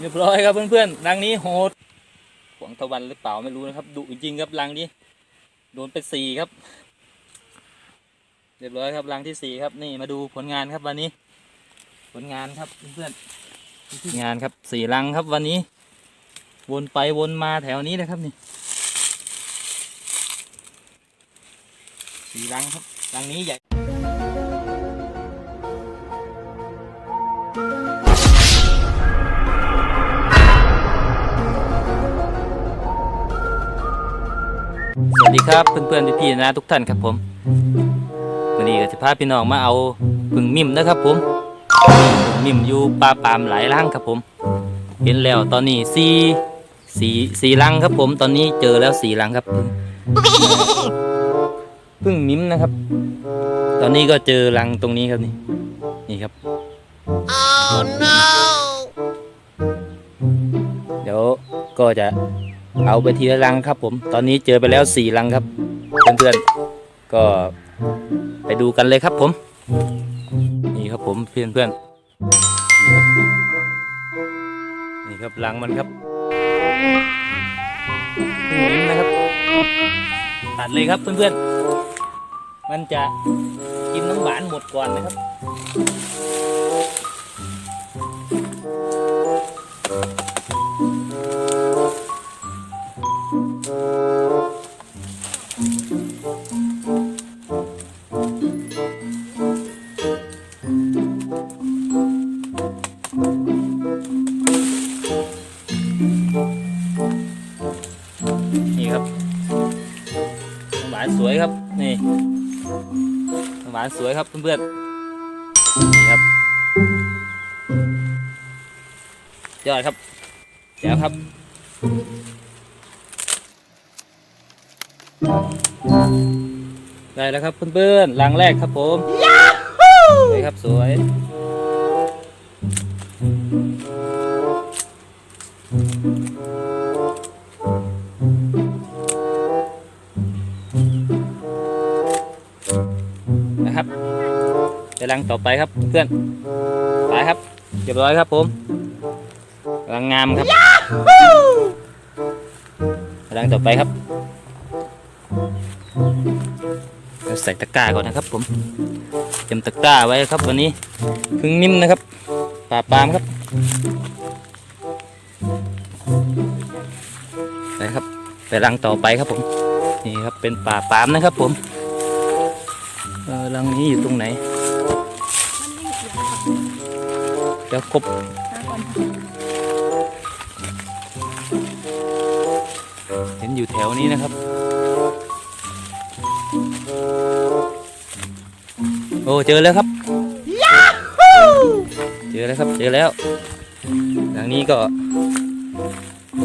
เรียบร้อยครับเพื่อนๆรังนี้โหดหวงตะวันหรือเปล่าไม่รู้นะครับดุจริงครับรังนี้ โดนไปสี่ครับ เรียบร้อยครับรังที่สี่ครับนี่มาดูผลงานครับวันนี้ ผลงานครับเพื่อนๆงานครับสี่รังครับวันนี้ วนไปวนมาแถวนี้นะครับนี่สี่รังครับรังนี้ใหญ่ ดีครับเพื่อนๆพี่ๆนะทุกท่านครับผมวันนี้ก็จะพาพี่น้องมาเอาพึ่งมิ่มนะครับผมพึ่งมิ่มอยู่ป่าปามหลายรังครับผม เห็นแล้วตอนนี้สี่สี่สี่รังครับผม ตอนนี้เจอแล้วสี่รังครับพึ่งพึ่งมิ่มนะครับ ตอนนี้ก็เจอรังตรงนี้ครับนี่นี่ครับ Oh no! เดี๋ยวก็จะ เอาไปทีละรังครับ ผม ตอนนี้เจอไปแล้วสี่รังครับ เพื่อนๆ ก็ไปดูกันเลยครับผม นี่ครับผมเพื่อนๆ นี่ครับนี่ครับรังมันครับนี่นะครับ ตัดเลยครับเพื่อนๆ มันจะกินน้ำหวานหมดก่อนนะครับ หวานสวยครับเพื่อนๆนี่ครับยอดครับแจ๋วครับ ได้แล้วครับเพื่อนๆรังแรกครับผมสวยครับสวย ไปรังต่อไปครับเพื่อนไปครับเรียบร้อยครับผมรังงามครับรังต่อไปครับใส่ตะกร้าก่อนนะครับ ผมเตรียมตะกร้าไว้ครับ วันนี้พึ่งนิ่มนะครับป่าปามครับไปครับไปรังต่อไปครับผมนี่ครับเป็นป่าปามนะครับ ผมเออรังนี้อยู่ตรงไหน ดี๋ยวกบเห็นอยู่แถวนี้นะครับ โอ้เจอแล้วครับเจอแล้วครับเจอแล้วรังนี้ก็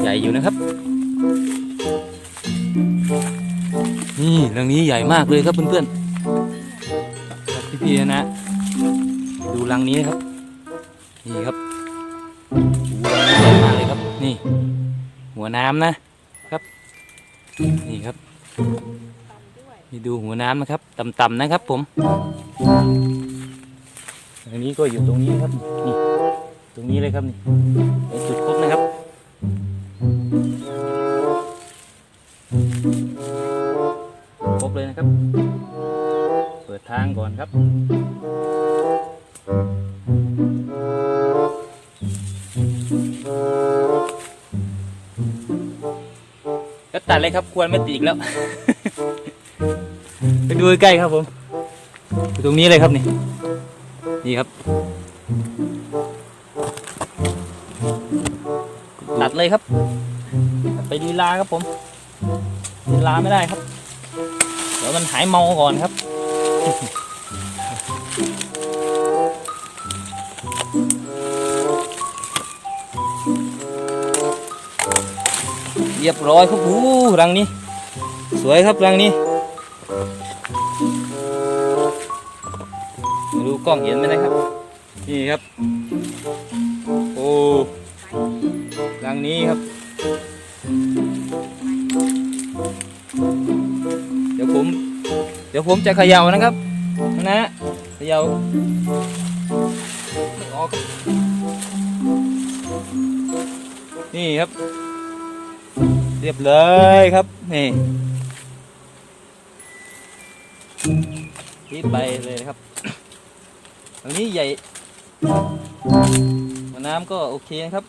ใหญ่อยู่นะครับนี่รังนี้ใหญ่มากเลยครับเพื่อนๆพี่ๆนะ ดูรังนี้นะครับ นี่ครับโอ้โหรังนี้ใหญ่มากเลยครับ นี่ หัวน้ำนะครับ นี่ครับนี่ดูหัวน้ำนะครับต่ำๆนะครับ ผมอันนี้ก็อยู่ตรงนี้ครับนี่ตรงนี้เลยครับนี่เป็นจุดครบนะครับครบเลยนะครับ เปิดทางก่อนครับ ตัดเลยครับควรไม่ติดอีกแล้ว ไปดูใกล้ครับผมอยู่ตรงนี้เลยครับนี่ นี่ครับ ตัดเลยครับ ไปดีลาครับผมดีลาไม่ได้ครับ เดี๋ยวมันหายเมาก่อนครับ เรียบร้อยครับอู้รังนี้ สวยครับรังนี้ไม่รู้กล้องเห็นไหมนะครับ นี่ครับ โอ้รังนี้ครับ เดี๋ยวผม เดี๋ยวผมจะเขย่านะครับนะเขย่าออก นี่ครับ เรียบเลยครับ นี่รีบไปเลยครับตรงนี้ใหญ่หัวน้ำก็โอเคนะครับ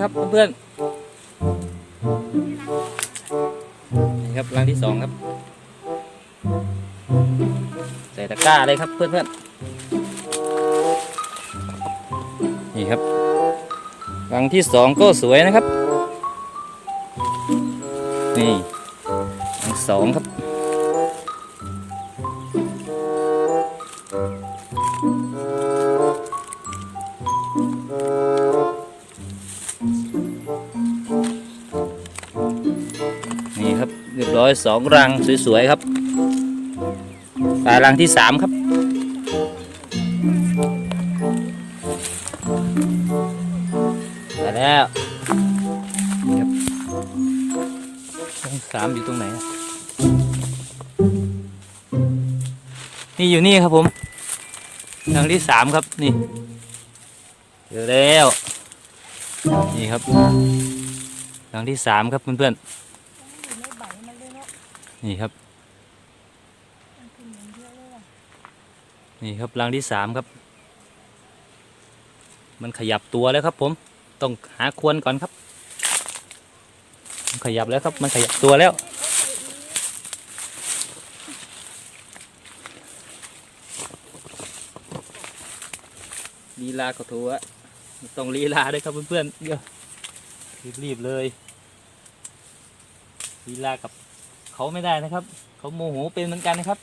ครับเพื่อนๆนี่ครับหลังที่สองครับ ใส่ตะกร้าเลยครับเพื่อนๆนี่ครับหลังที่สองก็สวยนะครับ นี่หลังสองครับ อยสองรังสวยๆครับปลารังที่สามครับได้แล้วครับรังสามอยู่ตรงไหน นี่อยู่นี่ครับผมรังที่สามครับนี่เจอแล้ว นี่ครับรังที่สามครับเพื่อนๆ อยู่ในใบมันเลยเนาะนี่ครับมันขึ้นอย่างเยอะเลยอะนี่ครับรังที่สามครับ มันขยับตัวแล้วครับ ผม ต้องหาควนก่อนครับมันขยับแล้วครับ มันขยับตัวแล้ว ลีลาก็ถูอะต้องลีลาด้วยครับเพื่อนๆเดี๋ยวรีบๆเลยลีลากับ เขาไม่ได้นะครับ เขาโมโหเป็นเหมือนกันนะครับ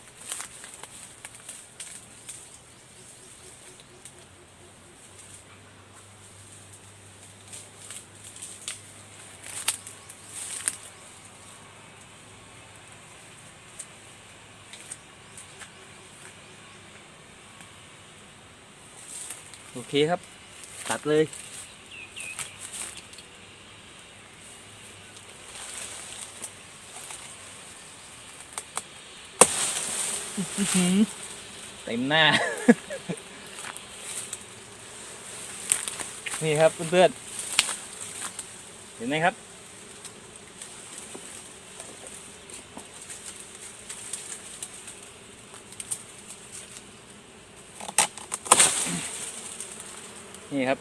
โอเคครับ ตัดเลย อื้อหือ เต็มหน้า นี่ครับเพื่อนๆเห็นไหมครับ นี่ครับ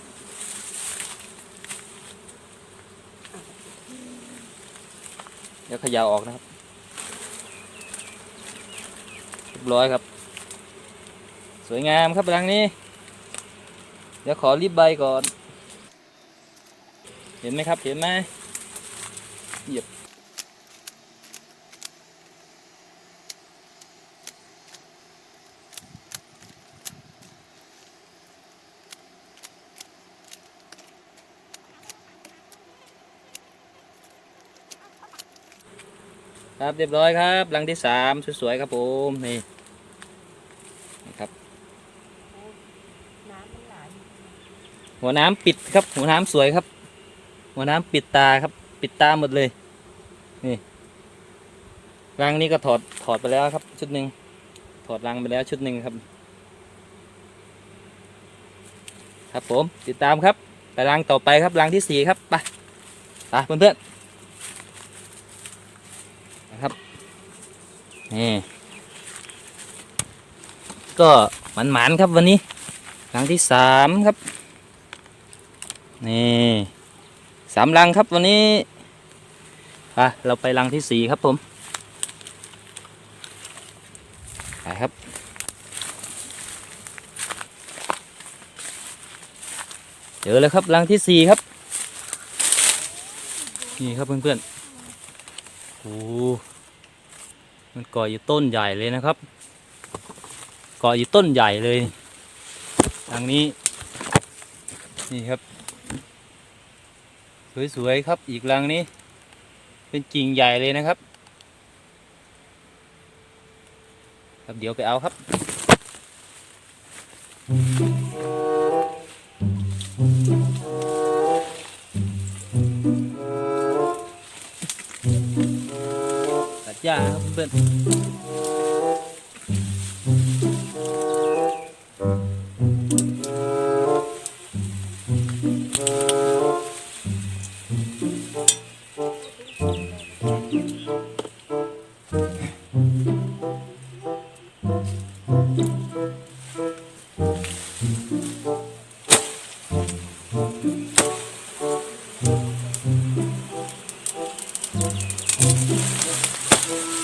เดี๋ยวขยาวออกนะครับเรี ยบร้อยครับ สวยงามครับรังนี้ เดี๋ยวขอรีบใบก่อน เห็นไหมครับ เห็นไหมเหยียบ ครับเรียบร้อยครับรังที่สามสวยๆครับผมนี่นะครับน้ำมันไหลหัวน้ำปิดครับ หัวน้ำสวยครับ หัวน้ำปิดตาครับ ปิดตาหมดเลย นี่รังนี้ก็ถอดถอดไปแล้วครับ ชุดหนึ่งถอดรังไปแล้วชุดหนึ่งครับ ครับผมติดตามครับไปรังต่อไปครับรังที่สี่ครับไปไปเพื่อนๆนะครับ นี่ก็หมันๆครับวันนี้รังที่สามครับ นี่สามลังครับวันนี้ไปเราไปลังที่สี่ครับผมไปครับเจอแล้วครับลังที่สี่ครับ นี่ครับเพื่อนๆโอ้ มันเกาะอยู่ต้นใหญ่เลยนะครับ เกาะอยู่ต้นใหญ่เลยทางนี้ นี่ครับ สวยๆครับอีกรังนี้ เป็นกิ่งใหญ่เลยนะครับครับเดี๋ยวไปเอาครับ ญ้าครับ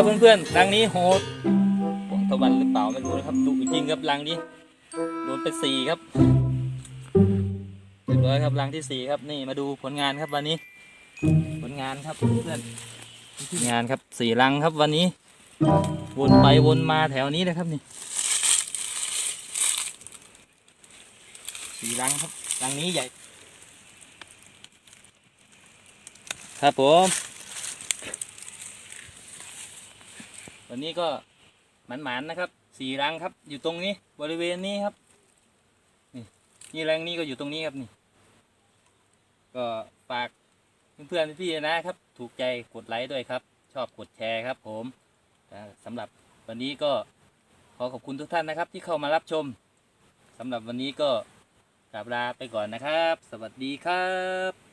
ครับเพื่อนๆรังนี้โหดหวงตะวันหรือเปล่าไม่รู้นะครับดุจริงครับรังนี้โดนไปสี่ครับเรียบร้อยครับรังที่สี่ครับนี่มาดูผลงานครับวันนี้ ผลงานครับเพื่อนงานครับสี่รังครับวันนี้ วนไปวนมาแถวนี้เลยครับนี่สี่รังครับรังนี้ใหญ่ ครับผม วันนี้ก็หมันๆนะครับสี่รังครับ อยู่ตรงนี้บริเวณนี้ครับ นี่นี่รังนี้ก็อยู่ตรงนี้ครับนี่ ก็ฝากเพื่อนๆพี่ๆนะครับ ถูกใจกดไลค์ด้วยครับ ชอบกดแชร์ครับ ผมอ่าสำหรับวันนี้ก็ขอขอบคุณทุกท่านนะครับ ที่เข้ามารับชมสำหรับวันนี้ก็กราบลาไปก่อนนะครับ สวัสดีครับ